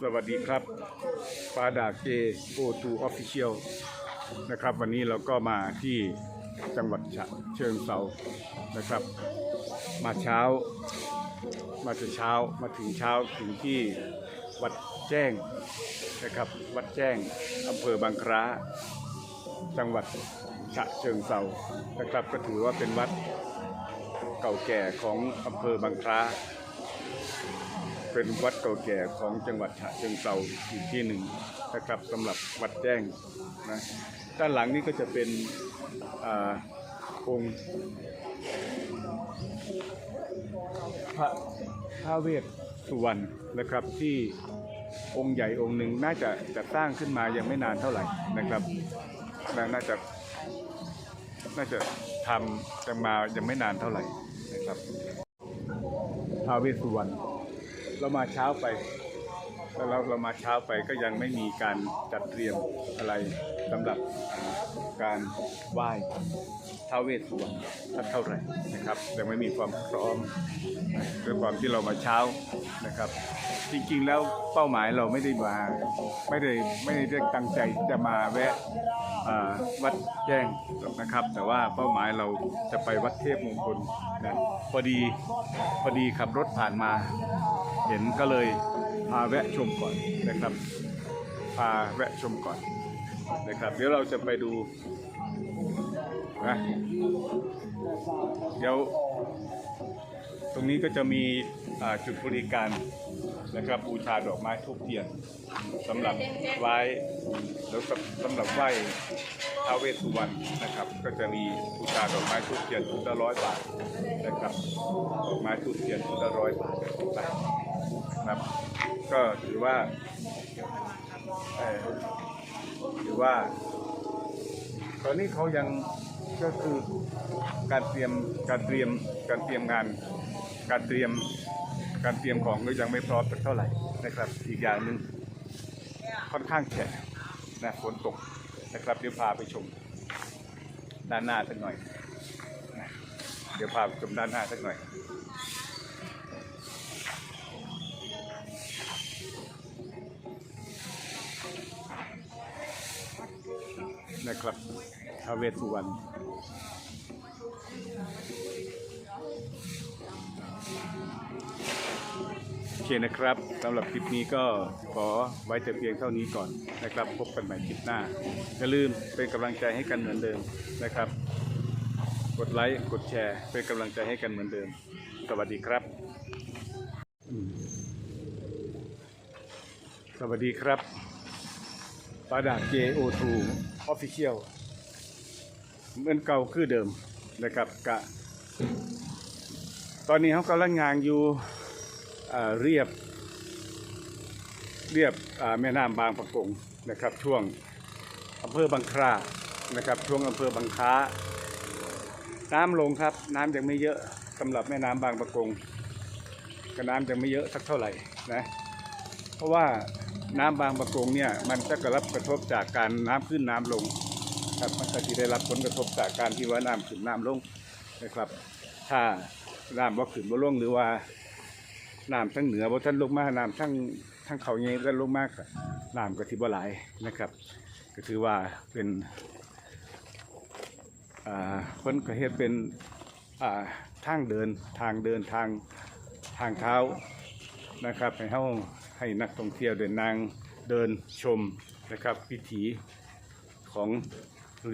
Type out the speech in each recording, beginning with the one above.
สวัสดีครับปาดาเกโอทูออฟฟิเชียลนะครับ วันนี้เราก็มาที่จังหวัดฉะเชิงเซานะครับ มาเช้า มาแต่เช้ามาถึงเช้าถึงที่วัดแจ้งนะครับ วัดแจ้งอำเภอบางคล้า จังหวัดฉะเชิงเซานะครับ ก็ถือว่าเป็นวัด เก่าแก่ของอำเภอบางคล้าเป็นวัดเก่าแก่ของจังหวัดฉะเชิงเซาอีกที่หนึ่งนะครับสำหรับวัดแจ้งนะด้านหลังนี้ก็จะเป็นองค์พระพระเวสสุวรรณนะครับที่องค์ใหญ่องค์หนึ่งน่าจะจะสร้างขึ้นมายังไม่นานเท่าไหร่นะครับน่าจะน่าจะทำจะมายังไม่นานเท่าไหร่ นะครับพระเวสสุวรรณเรามาเช้าไป แล้วเราเรามาเช้าไปก็ยังไม่มีการจัดเตรียมอะไรสำหรับการไหว้ท้าวเวสสุวรรณสักเท่าไหร่นะครับยังไม่มีความพร้อมด้วยความที่เรามาเช้านะครับ จริงๆแล้วเป้าหมายเราไม่ได้มาไม่ได้ไม่ได้ตั้งใจจะมาแวะวัดแจ้งนะครับ แต่ว่าเป้าหมายเราจะไปวัดเทพมงคลนะพอดีพอดีขับรถผ่านมา เห็นก็เลย พาแวะชมก่อนนะครับ พาแวะชมก่อนนะครับ เดี๋ยวเราจะไปดูนะเดี๋ยว ตรงนี้ก็จะมีจุดบริการนะครับบูชาดอกไม้ทูบเทียนสำหรับไหว้แล้วสำหรับไหว้ท้าเวสสุวรรณนะครับ ก็จะมีบูชาดอกไม้ทูบเทียนชุดละร้อยบาทนะครับดอกไม้ทูบเทียนชุดละร้อยบาทนะครับ ก็ถือว่าถือว่า ตอนนี้เขายังก็คือการเตรียมการเตรียมการเตรียมงาน การเตรียมการเตรียมของก็ยังไม่พร้อมสักเท่าไหร่นะครับ อีกอย่างหนึ่งค่อนข้างแฉะนะฝนตกนะครับเดี๋ยวพาไปชมด้านหน้าสักหน่อยนะเดี๋ยวพาไปชมด้านหน้าสักหน่อย นะครับทาเวสุวรรณโอเคนะครับสำหรับคลิปนี้ก็ขอไว้แต่เพียงเท่านี้ก่อนนะครับ พบกันใหม่คลิปหน้า อย่าลืมเป็นกำลังใจให้กันเหมือนเดิมนะครับ กดไลค์กดแชร์ เป็นกำลังใจให้กันเหมือนเดิม สวัสดีครับ สวัสดีครับ ปาดา JO2 Official เหมือนเก่าคือเดิมนะครับกะ ตอนนี้เขากำลังงานอยู่เรียบ เรียบแม่น้ำบางปะกงนะครับ ช่วงอำเภอบางครานะครับ ช่วงอำเภอบางค้า น้ำลงครับ น้ำยังไม่เยอะสำหรับแม่น้ำบางปะกงก็น้ำยังไม่เยอะสักเท่าไหร่นะ เพราะว่า น้ำบางประกงเนี่ยมันจะกระรับกระทบจากการน้ำขึ้นน้ำลงครับมันก็จะได้รับผลกระทบจากการที่ว่าน้ำขึ้นน้ำลงนะครับ ถ้าน้ำว่าขึ้นว่าลงหรือว่าน้ำทั้งเหนือว่าท่านลงมาน้ำทั้งทั้งเขาเงี้ยท่านลงมากน้ำก็ที่บ่หลายนะครับ ก็ถือว่าเป็นอ่าคนก็เฮ็ดเป็นอ่าทางเดินทางเดินทางทางเท้า นะครับ ให้เฮาให้นักท่องเที่ยวเดินนางเดินชมนะครับวิถีของ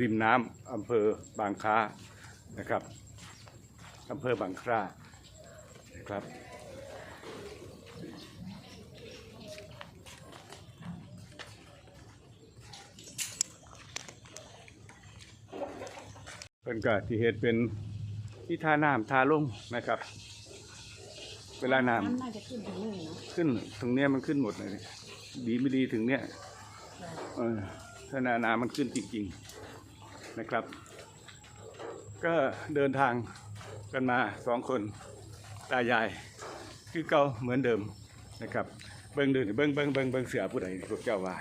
ริมน้ำอำเภอบางคล้านะครับอำเภอบางคล้านะครับเป็นกาที่เหตุเป็นที่ท่าน้ำท่าลงนะครับ เวลาน้ำน้ำน่าจะขึ้นถึงนี่เนาะขึ้นตรงเนี้ยมันขึ้นหมดเลยดีไม่ดีถึงเนี้ยเออถ้านานามันขึ้นจริง ๆนะครับ ก็เดินทางกันมาสองคนตายาย คือเก่าเหมือนเดิมนะครับ เบิ้งเดินเบิ้งเบิ้งเบิ้งเบิ้งเสือผู้ใดพวกเจ้าว่า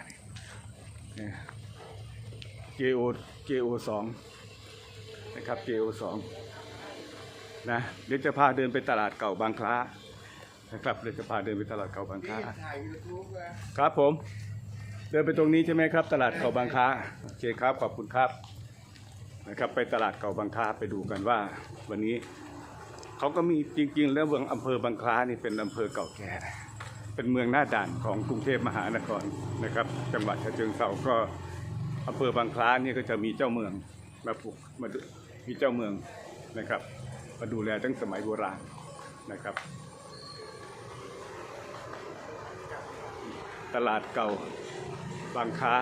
นี่เจโอเจโอสองนะครับเจโอสองนะเดี๋ยวจะพาเดินไปตลาดเก่าบางคล้า นะครับเดี๋ยวจะพาเดินไปตลาดเขาบางค้าถ่ายยูทูบเลยครับผม เดินไปตรงนี้ใช่ไหมครับ ตลาดเขาบางค้าโอเคครับขอบคุณครับนะครับ ไปตลาดเขาบางค้าไปดูกันว่า วันนี้เขาก็มีจริง ๆ แล้วเมืองอำเภอบางคล้านี่เป็นอำเภอเก่าแก่นะเป็นเมืองหน้าด่านของกรุงเทพมหานครนะครับ จังหวัดฉะเชิงเทราก็อำเภอบางคล้านี่ก็จะมีเจ้าเมืองมาปลูกมาดูมีเจ้าเมืองนะครับมาดูแลตั้งสมัยโบราณนะครับ ตลาดเก่าบางค้า